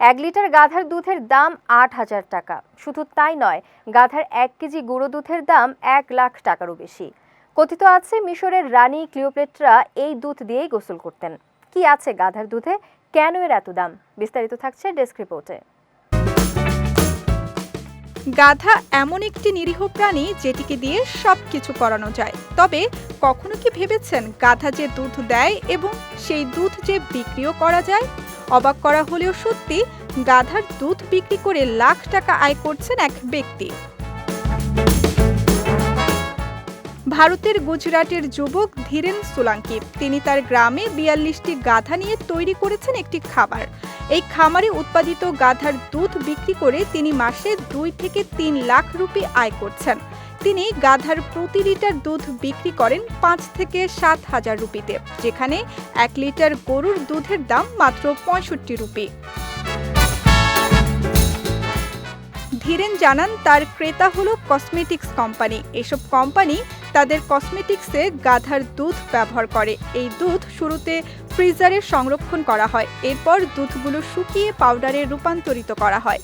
এক লিটার গাধার দুধের দাম আট হাজার টাকা। শুধু তাই নয়, গাধার এক কেজি গুঁড়ো দুধের দাম এক লাখ টাকারও বেশি। কথিত আছে, মিশরের রানী ক্লিওপ্লেট্রা এই দুধ দিয়েই গোসল করতেন। কি আছে গাধার দুধে? কেন এর এত দাম? বিস্তারিত থাকছে ডেস্ক রিপোর্টে। গাধা এমন একটি নিরীহ প্রাণী যেটিকে দিয়ে সব কিছু করানো যায়। তবে কখনো কি ভেবেছেন গাধা যে দুধ দেয় এবং সেই দুধ যে বিক্রিও করা যায়? অবাক করা হলেও সত্যি গাধার দুধ বিক্রি করে লাখ টাকা আয় করছেন এক ব্যক্তি। ভারতের গুজরাটের যুবক ধীরেন সোলাঙ্কি তিনি তার গ্রামে বিয়াল্লিশটি গাধা নিয়ে তৈরি করেছেন একটি খাবার এই খামারে উৎপাদিত গাধার দুধ বিক্রি করে তিনি মাসে দুই থেকে তিন লাখ রুপি আয় করছেন। তিনি গাধার প্রতি লিটার দুধ বিক্রি করেন পাঁচ থেকে সাত হাজার রুপিতে, যেখানে এক লিটার গরুর দুধের দাম মাত্র পঁয়ষট্টি রুপি। ধীরেন জানান, তার ক্রেতা হলো কসমেটিক্স কোম্পানি। এসব কোম্পানি তাদের কসমেটিক্সে গাধার দুধ ব্যবহার করে। এই দুধ শুরুতে ফ্রিজারে সংরক্ষণ করা হয়, এরপর দুধগুলো শুকিয়ে পাউডারে রূপান্তরিত করা হয়।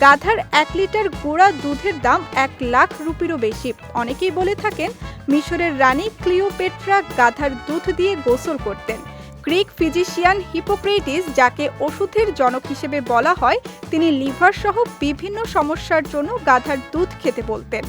গাধার এক লিটার গুঁড়া দুধের দাম এক লাখ রুপিরও বেশি। অনেকেই বলে থাকেন, মিশরের রানী ক্লিওপেট্রা গাধার দুধ দিয়ে গোসল করতেন। গ্রিক ফিজিশিয়ান হিপোক্রেটিস, যাকে ওষুধের জনক হিসেবে বলা হয়, তিনি লিভার সহ বিভিন্ন সমস্যার জন্য গাধার দুধ খেতে বলতেন।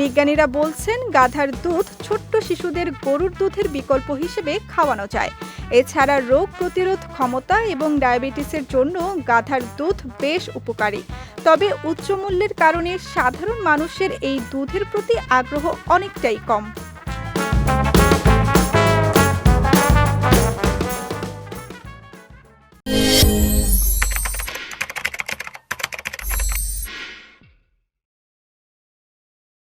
বিজ্ঞানীরা বলছেন, গাধার দুধ ছোট্ট শিশুদের গরুর দুধের বিকল্প হিসেবে খাওয়ানো যায়। এছাড়া রোগ প্রতিরোধ ক্ষমতা এবং ডায়াবেটিসের জন্য গাধার দুধ বেশ উপকারী। তবে উচ্চ মূল্যের কারণে সাধারণ মানুষের এই দুধের প্রতি আগ্রহ অনেকটাই কম।